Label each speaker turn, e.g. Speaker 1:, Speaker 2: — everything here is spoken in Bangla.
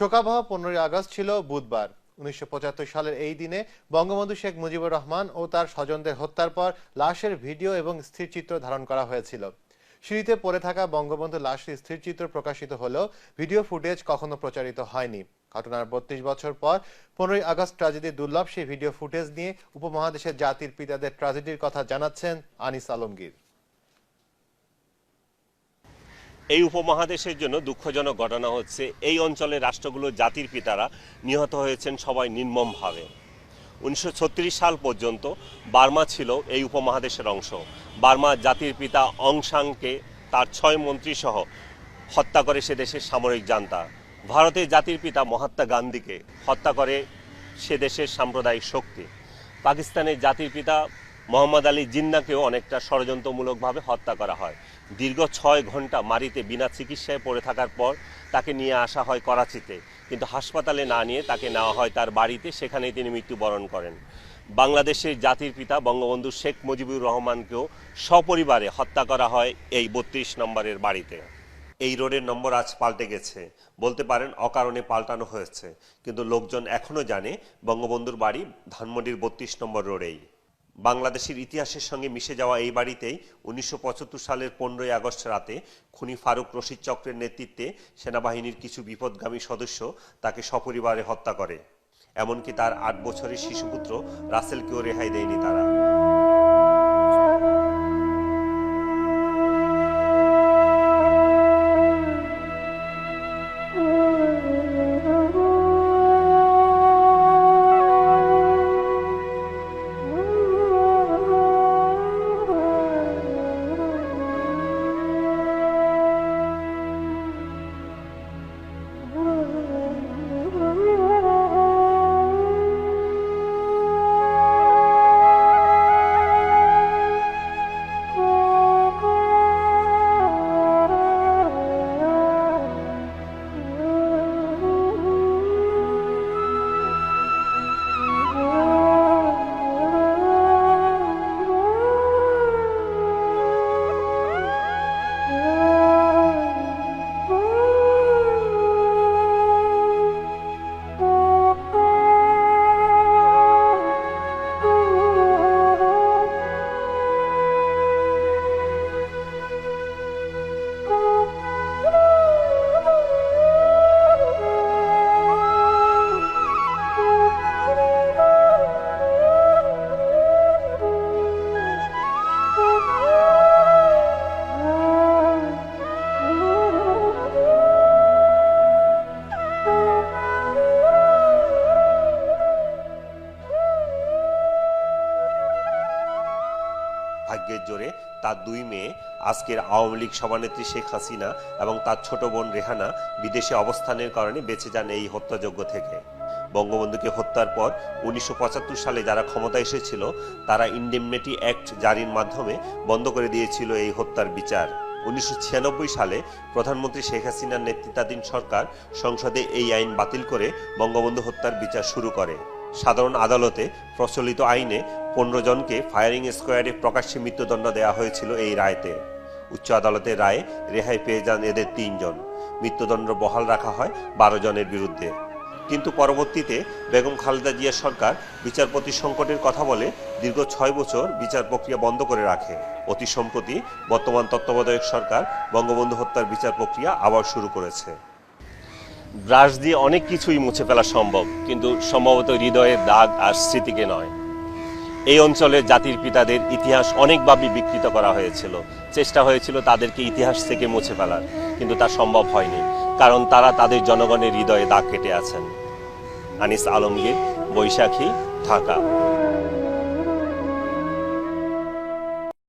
Speaker 1: শোকাবহ পনেরোই আগস্ট ছিল বুধবার। উনিশশো পঁচাত্তর সালের এই দিনে বঙ্গবন্ধু শেখ মুজিবুর রহমান ও তার স্বজনদের হত্যার পর লাশের ভিডিও এবং স্থিরচিত্র ধারণ করা হয়েছিল। সিঁড়িতে পড়ে থাকা বঙ্গবন্ধু লাশের স্থিরচিত্র প্রকাশিত হলেও ভিডিও ফুটেজ কখনো প্রচারিত হয়নি। ঘটনার বত্রিশ বছর পর পনেরোই আগস্ট ট্র্যাজেডির দুর্লভ সেই ভিডিও ফুটেজ নিয়ে উপমহাদেশের জাতির পিতাদের ট্র্যাজেডির কথা জানাচ্ছেন আনিস আলমগীর।
Speaker 2: এই উপমহাদেশের জন্য দুঃখজনক ঘটনা হচ্ছে, এই অঞ্চলের রাষ্ট্রগুলোর জাতির পিতারা নিহত হয়েছেন সবাই নির্মমভাবে। উনিশশো ছত্রিশ সাল পর্যন্ত বার্মা ছিল এই উপমহাদেশের অংশ। বার্মা জাতির পিতা অং সাংকে তার ছয় মন্ত্রী সহ হত্যা করে সে দেশের সামরিক জান্তা। ভারতের জাতির পিতা মহাত্মা গান্ধীকে হত্যা করে সে দেশের সাম্প্রদায়িক শক্তি। পাকিস্তানের জাতির পিতা মোহাম্মদ আলী জিন্নাকেও অনেকটা ষড়যন্ত্রমূলকভাবে হত্যা করা হয়। দীর্ঘ ছয় ঘণ্টা মারিতে বিনা চিকিৎসায় পড়ে থাকার পর তাকে নিয়ে আসা হয় করাচিতে। কিন্তু হাসপাতালে না নিয়ে তাকে নেওয়া হয় তার বাড়িতে, সেখানেই তিনি মৃত্যুবরণ করেন। বাংলাদেশের জাতির পিতা বঙ্গবন্ধু শেখ মুজিবুর রহমানকেও সপরিবারে হত্যা করা হয় এই বত্রিশ নম্বরের বাড়িতে। এই রোডের নম্বর আজ পাল্টে গেছে। বলতে পারেন অকারণে পাল্টানো হয়েছে। কিন্তু লোকজন এখনও জানে বঙ্গবন্ধুর বাড়ি ধানমন্ডির বত্রিশ নম্বর রোডেই। বাংলাদেশের ইতিহাসের সঙ্গে মিশে যাওয়া এই বাড়িতেই উনিশশো পঁচাত্তর সালের পনেরোই আগস্ট রাতে খুনি ফারুক রশিদ চক্রের নেতৃত্বে সেনাবাহিনীর কিছু বিপদগামী সদস্য তাকে সপরিবারে হত্যা করে। এমনকি তার আট বছরের শিশুপুত্র রাসেলকেও রেহাই দেয়নি তারা। Oh. ভাগ্যের জোরে তার দুই মেয়ে, আজকের আওয়ামী লীগ সভানেত্রী শেখ হাসিনা এবং তার ছোট বোন রেহানা বিদেশে অবস্থানের কারণে বেঁচে যান এই হত্যাযজ্ঞ থেকে। বঙ্গবন্ধুকে হত্যার পর উনিশশো পঁচাত্তর সালে যারা ক্ষমতা এসেছিল, তারা ইন্ডেমনিটি অ্যাক্ট জারির মাধ্যমে বন্ধ করে দিয়েছিল এই হত্যার বিচার। উনিশশো ছিয়ানব্বই সালে প্রধানমন্ত্রী শেখ হাসিনার নেতৃত্বাধীন সরকার সংসদে এই আইন বাতিল করে বঙ্গবন্ধু হত্যার বিচার শুরু করে। সাধারণ আদালতে প্রচলিত আইনে পনেরো জনকে ফায়ারিং স্কোয়াডে প্রকাশ্যে মৃত্যুদণ্ড দেওয়া হয়েছিল এই রায়তে। উচ্চ আদালতের রায়ে রেহাই পেয়ে যান এদের তিনজন। মৃত্যুদণ্ড বহাল রাখা হয় বারো জনের বিরুদ্ধে। কিন্তু পরবর্তীতে বেগম খালেদা জিয়া সরকার বিচারপতি সংকটের কথা বলে দীর্ঘ ছয় বছর বিচার প্রক্রিয়া বন্ধ করে রাখে। অতি সম্প্রতি বর্তমান তত্ত্বাবধায়ক সরকার বঙ্গবন্ধু হত্যার বিচার প্রক্রিয়া আবার শুরু করেছে। ব্রাশ দিয়ে অনেক কিছুই মুছে ফেলা সম্ভব, কিন্তু সম্ভবত হৃদয়ের দাগ আর স্মৃতিকে নয়। এই অঞ্চলে জাতির পিতাদের ইতিহাস অনেকভাবে বিকৃত করা হয়েছিল। চেষ্টা হয়েছিল তাদেরকে ইতিহাস থেকে মুছে ফেলার, কিন্তু তা সম্ভব হয়নি, কারণ তারা তাদের জনগণের হৃদয়ে দাগ কেটে আছেন। আনিস আলমগীর, বৈশাখী, ঢাকা।